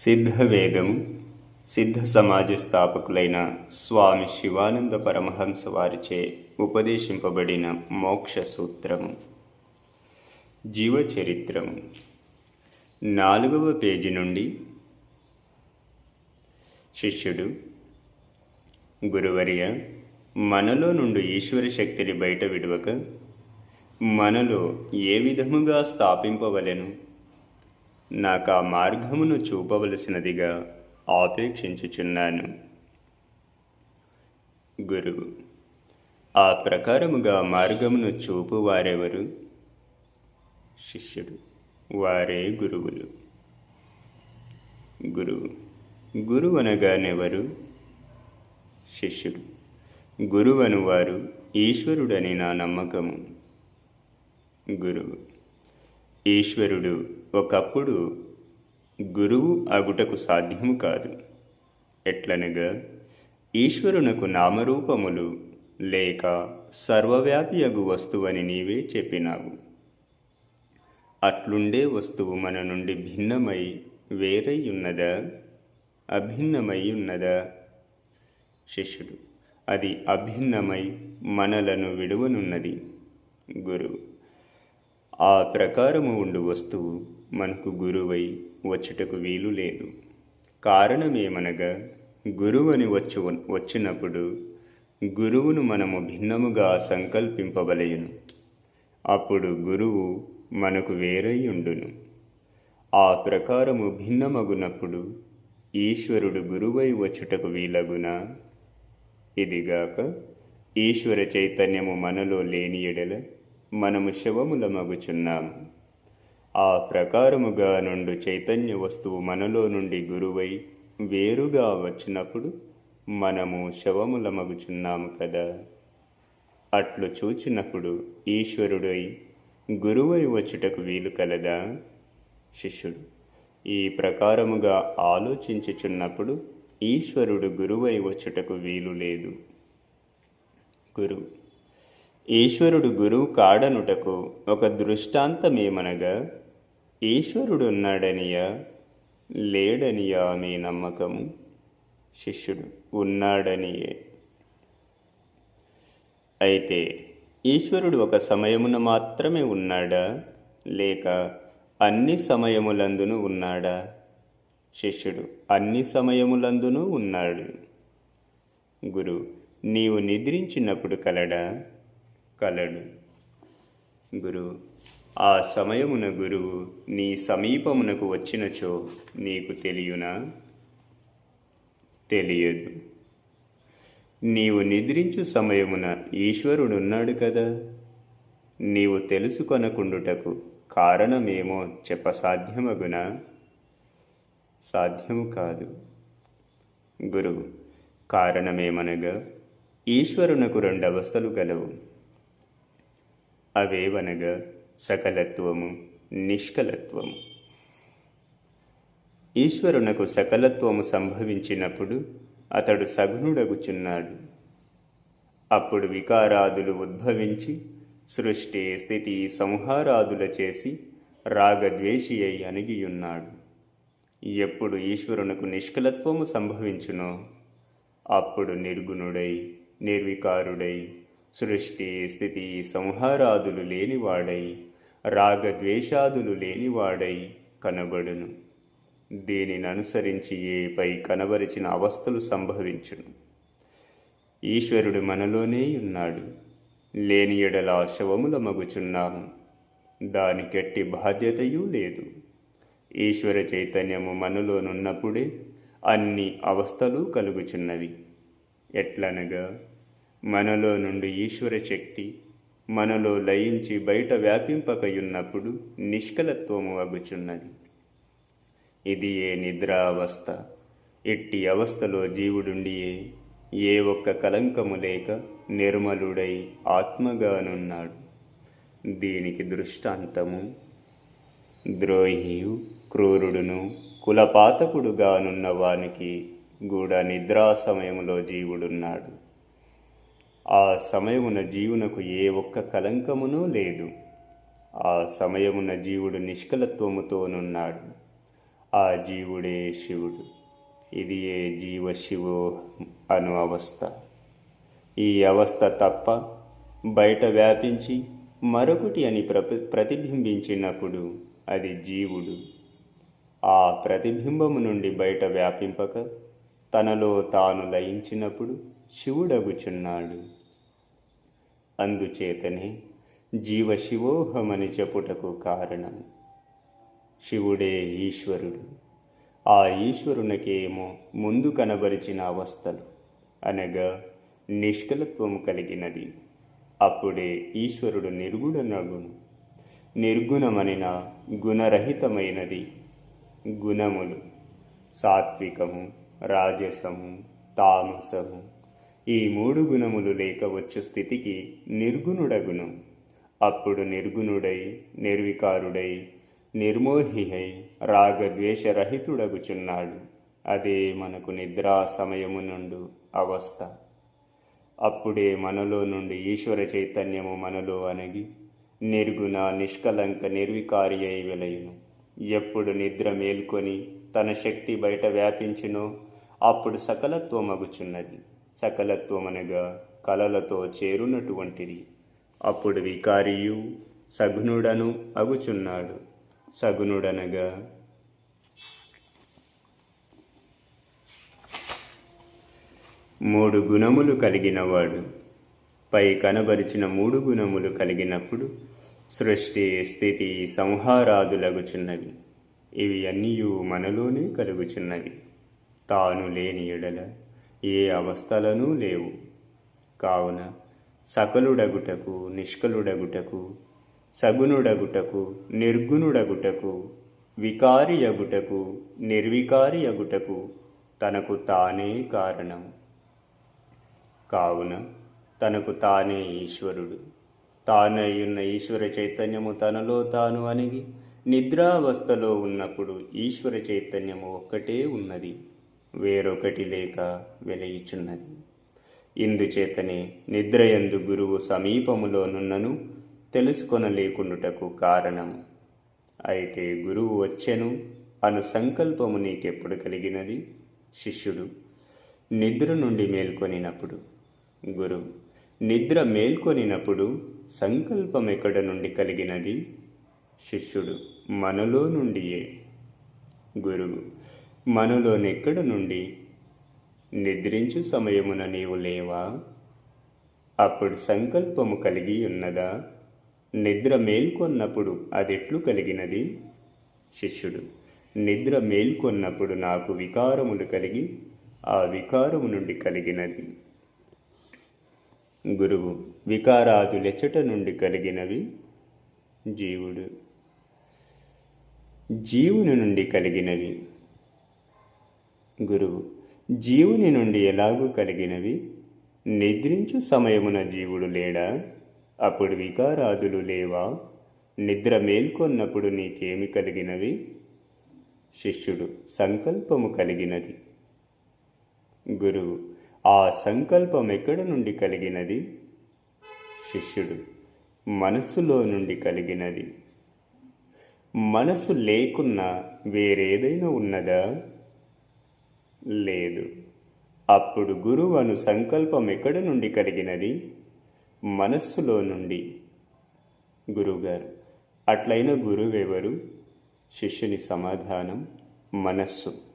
సిద్ధవేదము సిద్ధ సమాజ స్థాపకులైన స్వామి శివానంద పరమహంస వారిచే ఉపదేశింపబడిన మోక్ష సూత్రము జీవచరిత్రము. నాలుగవ పేజీ నుండి శిష్యుడు గురువర్య మనలో నుండి ఈశ్వర శక్తిని బయట విడువక మనలో ఏ విధముగా స్థాపింపవలెను? నాకు ఆ మార్గమును చూపవలసినదిగా ఆపేక్షించుచున్నాను. గురువు ఆ ప్రకారముగా మార్గమును చూపు వారెవరు శిష్యుడు వారే గురువులు. గురువు గురువు అనగానెవరు శిష్యుడు గురువను వారు ఈశ్వరుడని నా నమ్మకము. గురువు ఈశ్వరుడు ఒకప్పుడు గురువు అగుటకు సాధ్యము కాదు. ఎట్లనగా ఈశ్వరునకు నామరూపములు లేక సర్వవ్యాపి అగు వస్తువని నీవే చెప్పినావు. అట్లుండే వస్తువు మన నుండి భిన్నమై వేరై ఉన్నదా అభిన్నమై ఉన్నదా శిష్యుడు అది అభిన్నమై మనలను విడువనున్నది గురువు. ఆ ప్రకారము ఉండు వస్తువు మనకు గురువై వచ్చుటకు వీలు లేదు. కారణమేమనగా గురువని వచ్చు వచ్చినప్పుడు గురువును మనము భిన్నముగా సంకల్పింపవలయును అప్పుడు గురువు మనకు వేరై ఉండును. ఆ ప్రకారము భిన్నమగునప్పుడు ఈశ్వరుడు గురువై వచ్చుటకు వీలగున ఇదిగాక ఈశ్వర చైతన్యము మనలో లేని ఎడల మనము శవముల మగుచున్నాము ఆ ప్రకారముగా నుండి చైతన్య వస్తువు మనలో నుండి గురువై వేరుగా వచ్చినప్పుడు మనము శవముల మగుచున్నాము కదా. అట్లు చూచినప్పుడు ఈశ్వరుడై గురువై వచ్చుటకు వీలు కలదా? శిష్యుడు ఈ ప్రకారముగా ఆలోచించుచున్నప్పుడు ఈశ్వరుడు గురువై వచ్చుటకు వీలు లేదు. గురువు ఈశ్వరుడు గురువు కాడనుటకు ఒక దృష్టాంతమేమనగా ఈశ్వరుడున్నాడనియా లేడనియా మీ నమ్మకము శిష్యుడు ఉన్నాడనియే. అయితే ఈశ్వరుడు ఒక సమయమున మాత్రమే ఉన్నాడా? లేక అన్ని సమయములందును ఉన్నాడా? శిష్యుడు అన్ని సమయములందునూ ఉన్నాడు. గురు నీవు నిద్రించినప్పుడు కలడా? కలడు గురువు ఆ సమయమున గురువు నీ సమీపమునకు వచ్చినచో నీకు తెలియనా? తెలియదు. నీవు నిద్రించు సమయమున ఈశ్వరుడున్నాడు కదా? నీవు తెలుసుకొనకుండుటకు కారణమేమో చెప్పసాధ్యమగునా? సాధ్యము కాదు. గురువు కారణమేమనగా ఈశ్వరునకు రెండు అవస్థలు గలవు. అవేవనగా సకలత్వము నిష్కలత్వము. ఈశ్వరునకు సకలత్వము సంభవించినప్పుడు అతడు సగుణుడగుచున్నాడు. అప్పుడు వికారాదులు ఉద్భవించి సృష్టి స్థితి సంహారాదుల చేసి రాగద్వేషి అయి అణిగియున్నాడు. ఎప్పుడు ఈశ్వరునకు నిష్కలత్వము సంభవించునో అప్పుడు నిర్గుణుడై నిర్వికారుడై సృష్టి స్థితి సంహారాదులు లేనివాడై రాగద్వేషాదులు లేనివాడై కనబడును. దీనిని అనుసరించి ఏపై కనబరిచిన అవస్థలు సంభవించును. ఈశ్వరుడు మనలోనే ఉన్నాడు. లేని ఎడల శవముల మగుచున్నాము దానికెట్టి బాధ్యతయూ లేదు. ఈశ్వర చైతన్యము మనలోనున్నప్పుడే అన్ని అవస్థలు కలుగుచున్నవి. ఎట్లనగా మనలో నుండి ఈశ్వర శక్తి మనలో లయించి బయట వ్యాపింపకయున్నప్పుడు నిష్కలత్వము అగుచున్నది. ఇది ఏ నిద్రావస్థ? ఇట్టి ఎట్టి అవస్థలో జీవుడుండియే? ఏ ఒక్క కలంకము లేక నిర్మలుడై ఆత్మగానున్నాడు. దీనికి దృష్టాంతము ద్రోహియు క్రూరుడును కులపాతకుడుగానున్న వానికి కూడా నిద్రా సమయంలో జీవుడున్నాడు. ఆ సమయమున జీవునకు ఏ ఒక్క కలంకమునూ లేదు. ఆ సమయమున జీవుడు నిష్కలత్వముతోనున్నాడు ఆ జీవుడే శివుడు. ఇది ఏ జీవ శివో అను అవస్థ. ఈ అవస్థ తప్ప బయట వ్యాపించి మరొకటి అని ప్ర ప్రతిబింబించినప్పుడు అది జీవుడు. ఆ ప్రతిబింబము నుండి బయట వ్యాపింపక తనలో తాను లయించినప్పుడు శివుడగుచున్నాడు. అందుచేతనే జీవ శివోహమని చెప్పుటకు కారణం. శివుడే ఈశ్వరుడు. ఆ ఈశ్వరునికేమో ముందు కనబరిచిన అవస్థలు అనగా నిష్కలత్వం కలిగినది. అప్పుడే ఈశ్వరుడు నిర్గుణనగును. నిర్గుణమనిన గుణరహితమైనది గుణములు. సాత్వికము రాజసము తామసము ఈ మూడు గుణములు లేక వచ్చు స్థితికి నిర్గుణుడగును. అప్పుడు నిర్గుణుడై నిర్వికారుడై నిర్మోహిహై రాగద్వేషరహితుడగుచున్నాడు. అదే మనకు నిద్రా సమయము నుండు అవస్థ. అప్పుడే మనలో నుండి ఈశ్వర చైతన్యము మనలో అనగి నిర్గుణ నిష్కలంక నిర్వికారి అయి వెలయును. ఎప్పుడు నిద్ర మేల్కొని తన శక్తి బయట వ్యాపించునో అప్పుడు సకలత్వమగుచున్నది. సకలత్వమనగా కలలతో చేరునటువంటిది. అప్పుడు వికారియు సగుణుడను అగుచున్నాడు. సగుణుడనగా మూడు గుణములు కలిగినవాడు. పై కనబరిచిన మూడు గుణములు కలిగినప్పుడు సృష్టి స్థితి సంహారాదులగుచున్నవి. ఇవి అన్నీ మనలోనే కలుగుచున్నవి. తాను లేని ఎడల ఏ అవస్థలను లేవు. కావున సకలుడగుటకు నిష్కలుడగుటకు సగుణుడగుటకు నిర్గుణుడగుటకు వికారియగుటకు నిర్వికారియగుటకు తనకు తానే కారణం. కావున తనకు తానే ఈశ్వరుడు. తానయ్యున్న ఈశ్వర చైతన్యము తనలో తాను అనిగి నిద్రావస్థలో ఉన్నప్పుడు ఈశ్వర చైతన్యము ఒక్కటే ఉన్నది. వేరొకటి లేక వెలయిచున్నది. ఇందుచేతనే నిద్రయందు గురువు సమీపములోనున్నను తెలుసుకొనలేకుండుటకు కారణము. అయితే గురువు వచ్చెను అను సంకల్పము నీకెప్పుడు కలిగినది? శిష్యుడు నిద్ర నుండి మేల్కొనినప్పుడు. గురువు నిద్ర మేల్కొనినప్పుడు సంకల్పం ఎక్కడ నుండి కలిగినది? శిష్యుడు మనలో నుండియే. గురువు మనలోనెక్కడ నుండి? నిద్రించు సమయమున నీవు లేవా? అప్పుడు సంకల్పము కలిగి ఉన్నదా? నిద్ర మేల్కొన్నప్పుడు అదెట్లు కలిగినది? శిష్యుడు నిద్ర మేల్కొన్నప్పుడు నాకు వికారములు కలిగి ఆ వికారము నుండి కలిగినది. గురువు వికారాదులెచ్చట నుండి కలిగినవి? జీవుడు జీవుని నుండి కలిగినవి. గురువు జీవుని నుండి ఎలాగూ కలిగినవి? నిద్రించు సమయమున జీవుడు లేడా? అప్పుడు వికారాదులు లేవా? నిద్ర మేల్కొన్నప్పుడు నీకేమి కలిగినవి? శిష్యుడు సంకల్పము కలిగినది. గురువు ఆ సంకల్పం ఎక్కడ నుండి కలిగినది? శిష్యుడు మనస్సులో నుండి కలిగినది. మనసు లేకున్నా వేరేదైనా ఉన్నదా? లేదు. అప్పుడు గురువు అను సంకల్పం ఎక్కడ నుండి కలిగినది? మనస్సులో నుండి. గురువుగారు అట్లైన గురువెవరు? శిష్యుని సమాధానం మనస్సు.